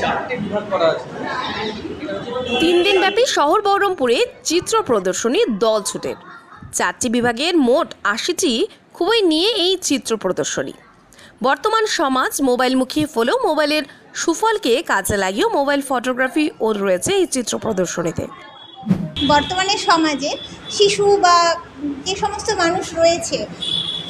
চারটে বিভাগ করা তিন দিনব্যাপী শহর বহরমপুরে চিত্র প্রদর্শনী দল ছুটের চারটি বিভাগের মোট আশিটি খুবই নিয়ে এই চিত্র প্রদর্শনী। বর্তমান সমাজ মোবাইলমুখী হলেও মোবাইলের সুফলকে কাজে লাগিয়েও মোবাইল ফটোগ্রাফি ও রয়েছে এই চিত্র প্রদর্শনীতে। বর্তমানে সমাজে শিশু বা যে সমস্ত মানুষ রয়েছে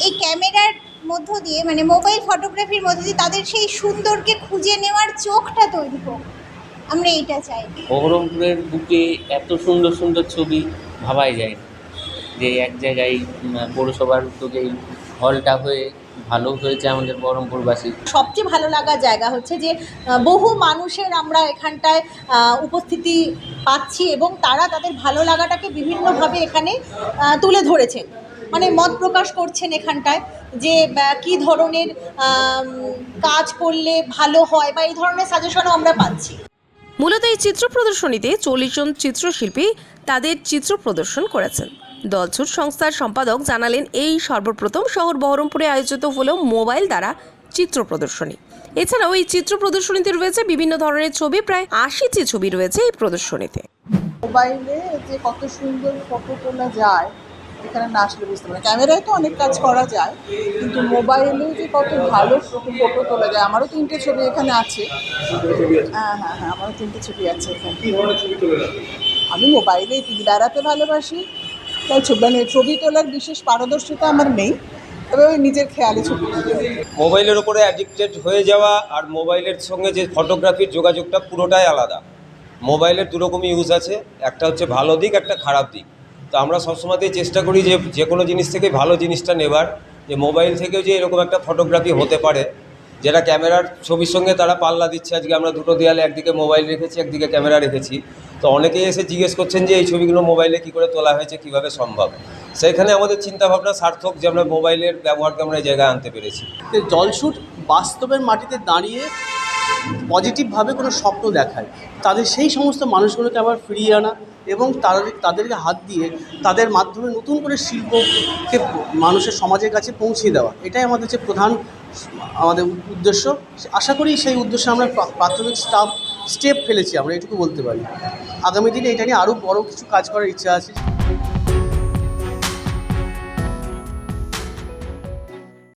এই ক্যামেরার মধ্য দিয়ে মানে মোবাইল ফটোগ্রাফির মধ্য দিয়ে তাদের সেই সুন্দরকে খুঁজে নেওয়ার চোখটা তৈরি হোক। আমরা এইটা চাই। বহরমপুরের বুকে এত সুন্দর সুন্দর ছবি ভাবাই যায় যে এক জায়গায় পৌরসভার উদ্যোগে হলটা হয়ে ভালো হয়েছে আমাদের বহরমপুরবাসী। সবচেয়ে ভালো লাগা জায়গা হচ্ছে যে বহু মানুষের আমরা এখানটায় উপস্থিতি পাচ্ছি এবং তারা তাদের ভালো লাগাটাকে বিভিন্নভাবে এখানে তুলে ধরেছেন। মানে মত প্রকাশ করছেন এখানটায় যে কী ধরনের কাজ করলে ভালো হয় বা এই ধরনের সাজেশনও আমরা পাচ্ছি। মূলত এই চিত্র প্রদর্শনীতে চল্লিশ জন চিত্রশিল্পী তাদের চিত্র প্রদর্শন করেছেন। দলছুট সংস্থার সম্পাদক জানালেন এই সর্বপ্রথম শহর বহরমপুরে আয়োজিত হলো মোবাইল দ্বারা চিত্র প্রদর্শনী। এছাড়াও এই চিত্র প্রদর্শনীতে রয়েছে বিভিন্ন ধরনের ছবি প্রায় আশিটি ছবি রয়েছে এই প্রদর্শনীতে। মোবাইলে যে কত সুন্দর ফটো তোলা যায় এখানে না আসলে বুঝতে পারি ক্যামেরায় তো অনেক কাজ করা যায়, কিন্তু মোবাইলে যে কত ভালো ফটো তোলা যায়, আমারও তিনটে ছবি এখানে আছে। হ্যাঁ হ্যাঁ হ্যাঁ আমারও তিনটে ছবি আছে এখানে। আমি মোবাইলে বেড়াতে ভালোবাসি, তাই ছবি মানে ছবি তোলার বিশেষ পারদর্শিতা আমার নেই, তবে ওই নিজের খেয়ালে ছবি। মোবাইলের ওপরে অ্যাডিক্টেড হয়ে যাওয়া আর মোবাইলের সঙ্গে যে ফটোগ্রাফির যোগাযোগটা পুরোটাই আলাদা। মোবাইলের দুরকমই ইউজ আছে, একটা হচ্ছে ভালো দিক, একটা খারাপ দিক। তো আমরা সবসময়তেই চেষ্টা করি যে যে কোনো জিনিস থেকে ভালো জিনিসটা নেবার, যে মোবাইল থেকেও যে এরকম একটা ফটোগ্রাফি হতে পারে, যেটা ক্যামেরার ছবির সঙ্গে তারা পাল্লা দিচ্ছে। আজকে আমরা দুটো দেয়ালে একদিকে মোবাইল রেখেছি, একদিকে ক্যামেরা রেখেছি। তো অনেকেই এসে জিজ্ঞেস করছেন যে এই ছবিগুলো মোবাইলে কী করে তোলা হয়েছে, কীভাবে সম্ভব? সেইখানে আমাদের চিন্তাভাবনা সার্থক যে আমরা মোবাইলের ব্যবহারকে আমরা জায়গায় আনতে পেরেছি। যে জলছুট বাস্তবের মাটিতে দাঁড়িয়ে পজিটিভভাবে কোনো স্বপ্ন দেখায়। তাদের সেই সমস্ত মানুষগুলোকে আবার ফিরিয়ে আনা এবং তাদের, তাদেরকে হাত দিয়ে তাদের মাধ্যমে নতুন করে শিল্পকে মানুষের সমাজের কাছে পৌঁছে দেওয়া। এটাই আমাদের যে প্রধান, আমাদের উদ্দেশ্য। আশা করি সেই উদ্দেশ্যে আমরা প্রাথমিক স্টাফ, স্টেপ ফেলেছি আমরা, এটুকু বলতে পারি। আগামী দিনে এটা নিয়ে আরও বড় কিছু কাজ করার ইচ্ছা আছে।